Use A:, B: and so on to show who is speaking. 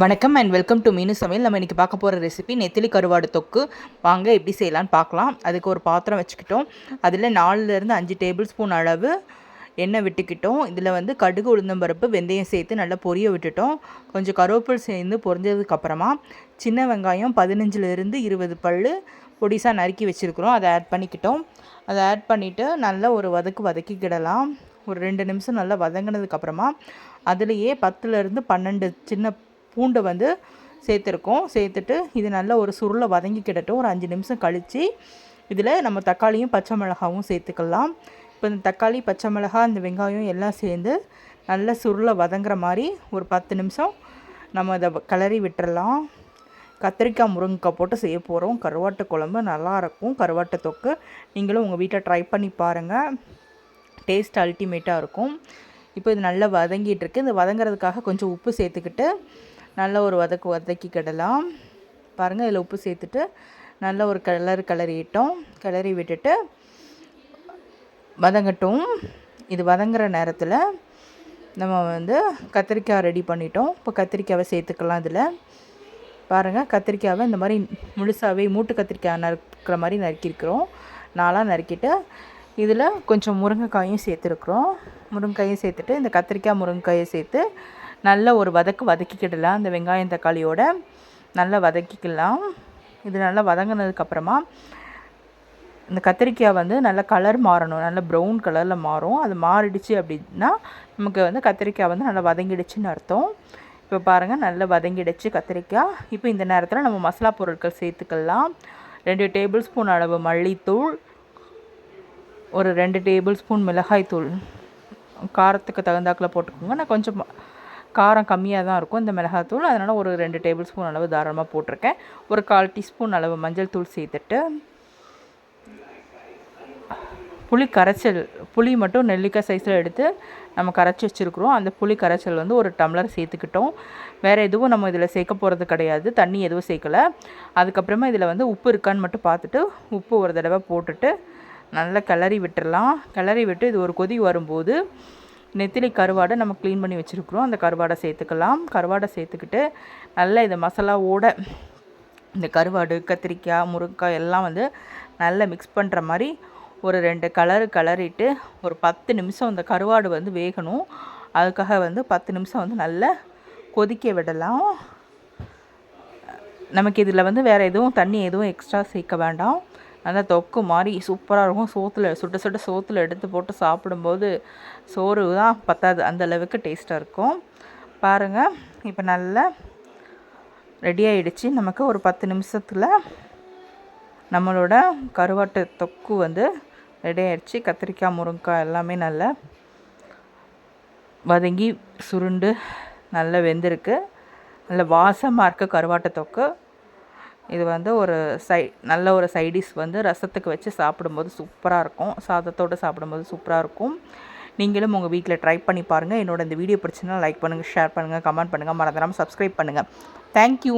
A: வணக்கம் and welcome to மீனு சமையல். நம்ம இன்றைக்கி பார்க்க போகிற ரெசிபி நெத்திலி கருவாடு தொக்கு. வாங்க எப்படி செய்யலான்னு பார்க்கலாம். அதுக்கு ஒரு பாத்திரம் வச்சுக்கிட்டோம். அதில் நாலுலேருந்து அஞ்சு டேபிள் ஸ்பூன் அளவு எண்ணெய் விட்டுக்கிட்டோம். இதில் வந்து கடுகு உளுந்தம்பருப்பு வெந்தயம் சேர்த்து நல்லா பொரிய விட்டுட்டோம். கொஞ்சம் கருவேப்பில் சேர்ந்து பொரிஞ்சதுக்கப்புறமா சின்ன வெங்காயம் பதினஞ்சுலேருந்து இருபது பல் பொடிசாக நறுக்கி வச்சுருக்குறோம். அதை ஆட் பண்ணிக்கிட்டோம். அதை ஆட் பண்ணிவிட்டு நல்லா ஒரு வதக்கு வதக்கிக்கிடலாம். ஒரு ரெண்டு நிமிஷம் நல்லா வதங்கினதுக்கப்புறமா அதுலேயே பத்துலேருந்து பன்னெண்டு சின்ன பூண்டை வந்து சேர்த்துருக்கோம். சேர்த்துட்டு இது நல்லா ஒரு சுருளை வதங்கிக்கிடட்டும் ஒரு அஞ்சு நிமிஷம் கழித்து இதில் நம்ம தக்காளியும் பச்சை மிளகாவும் சேர்த்துக்கலாம். இப்போ இந்த தக்காளி பச்சை மிளகா இந்த வெங்காயம் எல்லாம் சேர்ந்து நல்ல சுருளை வதங்குற மாதிரி ஒரு பத்து நிமிஷம் நம்ம அதை கிளறி விட்டுறலாம். கத்திரிக்காய் முருங்கைக்காய் போட்டு செய்ய போகிறோம். கருவாட்டு குழம்பு நல்லாயிருக்கும் கருவாட்டு தொக்கு நீங்களும் உங்கள் வீட்டில் ட்ரை பண்ணி பாருங்கள். டேஸ்ட் அல்டிமேட்டாக இருக்கும். இப்போ இது நல்லா வதங்கிட்டு இருக்கு. இந்த வதங்குறதுக்காக கொஞ்சம் உப்பு சேர்த்துக்கிட்டு நல்ல ஒரு வதக்கு வதக்கிக்கிடலாம் பாருங்கள் இதில் உப்பு சேர்த்துட்டு நல்ல ஒரு கலர் கிளறிட்டோம். கிளறி விட்டுட்டு வதங்கட்டும். இது வதங்குற நேரத்தில் நம்ம வந்து கத்திரிக்காய் ரெடி பண்ணிட்டோம். இப்போ கத்திரிக்காவை சேர்த்துக்கலாம் இதில். பாருங்கள் கத்திரிக்காவை இந்த மாதிரி முழுசாகவே மூட்டு கத்திரிக்காய் நறுக்கிற மாதிரி நறுக்கியிருக்கிறோம் நாளாக நறுக்கிட்டு இதில் கொஞ்சம் முருங்கைக்காயும் சேர்த்துருக்குறோம். முருங்கைக்காயும் சேர்த்துட்டு இந்த கத்திரிக்காய் முருங்கைக்காயை சேர்த்து நல்ல ஒரு வதக்கு வதக்கிக்கிடலாம் இந்த வெங்காயம் தக்காளியோட. நல்லா வதக்கிக்கலாம். இது நல்லா வதங்கினதுக்கப்புறமா இந்த கத்திரிக்காய் வந்து நல்லா கலர் மாறணும். நல்லா ப்ரௌன் கலரில் மாறும். அது மாறிடுச்சு அப்படின்னா நமக்கு வந்து கத்திரிக்காய் வந்து நல்லா வதங்கிடுச்சுன்னு அர்த்தம். இப்போ பாருங்கள் நல்லா வதங்கிடுச்சு கத்திரிக்காய். இப்போ இந்த நேரத்தில் நம்ம மசாலா பொருட்கள் சேர்த்துக்கலாம். ரெண்டு டேபிள் ஸ்பூன் அளவு மல்லித்தூள். ஒரு ரெண்டு டேபிள் ஸ்பூன் மிளகாய் தூள் காரத்துக்கு தகுந்தாக்கில் போட்டுக்கோங்க. நான் கொஞ்சம் காரம் கம்மியாக தான் இருக்கும் இந்த மிளகாத்தூள். அதனால் ஒரு ரெண்டு டேபிள் ஸ்பூன் அளவு தாராளமாக போட்டிருக்கேன். ஒரு கால் டீஸ்பூன் அளவு மஞ்சள் தூள் சேர்த்துட்டு புளி கரைச்சல் புளி மட்டும் நெல்லிக்காய் சைஸில் எடுத்து நம்ம கரைச்சி வச்சுருக்குறோம். அந்த புளி கரைச்சல் வந்து ஒரு டம்ளர் சேர்த்துக்கிட்டோம். வேறு எதுவும் நம்ம இதில் சேர்க்க போகிறது கிடையாது. தண்ணி எதுவும் சேர்க்கலை. அதுக்கப்புறமா இதில் வந்து உப்பு இருக்கான்னு மட்டும் பார்த்துட்டு உப்பு ஒரு தடவை போட்டுட்டு நல்லா கிளறி விட்டுடலாம் கிளறி விட்டு இது ஒரு கொதி வரும்போது நெத்திலி கருவாடை நம்ம க்ளீன் பண்ணி வச்சுருக்குறோம். அந்த கருவாடை சேர்த்துக்கலாம். கருவாடை சேர்த்துக்கிட்டு நல்லா இந்த மசாலாவோட இந்த கருவாடு கத்திரிக்காய் முருங்கைக்காய் எல்லாம் வந்து நல்லா மிக்ஸ் பண்ணுற மாதிரி ஒரு ரெண்டு கலரு கலரிட்டு ஒரு பத்து நிமிஷம் அந்த கருவாடு வந்து வேகணும். அதுக்காக வந்து பத்து நிமிஷம் வந்து நல்லா கொதிக்க விடலாம். நமக்கு இதில் வந்து வேறு எதுவும் தண்ணி எதுவும் எக்ஸ்ட்ரா சேர்க்க வேண்டாம். நல்லா தொக்கு மாதிரி சூப்பராக இருக்கும். சோத்தில் சுட்ட சுட்ட சோத்தில் எடுத்து போட்டு சாப்பிடும்போது சோறு தான் பத்தாது. அந்தளவுக்கு டேஸ்ட்டாக இருக்கும். பாருங்கள் இப்போ நல்லா ரெடி ஆகிடுச்சு நமக்கு ஒரு பத்து நிமிஷத்தில் நம்மளோட கருவாட்டு தொக்கு வந்து ரெடி ஆகிடுச்சு கத்திரிக்காய் முருங்கைக்காய் எல்லாமே நல்லா வதங்கி சுருண்டு நல்லா வெந்திருக்கு. நல்ல வாசமாக இருக்குது கருவாட்டு தொக்கு. இது வந்து ஒரு சை நல்ல ஒரு சைடிஷ் வந்து ரசத்துக்கு வச்சு சாப்பிடும்போது சூப்பராக இருக்கும். சாதத்தோடு சாப்பிடும்போது சூப்பராக இருக்கும். நீங்களும் உங்கள் வீட்டில் ட்ரை பண்ணி பாருங்கள் என்னோட இந்த வீடியோ பிடிச்சினா லைக் பண்ணுங்கள் ஷேர் பண்ணுங்கள் கமெண்ட் பண்ணுங்கள் மறந்துடாமல் சப்ஸ்கிரைப் பண்ணுங்கள் தேங்க்யூ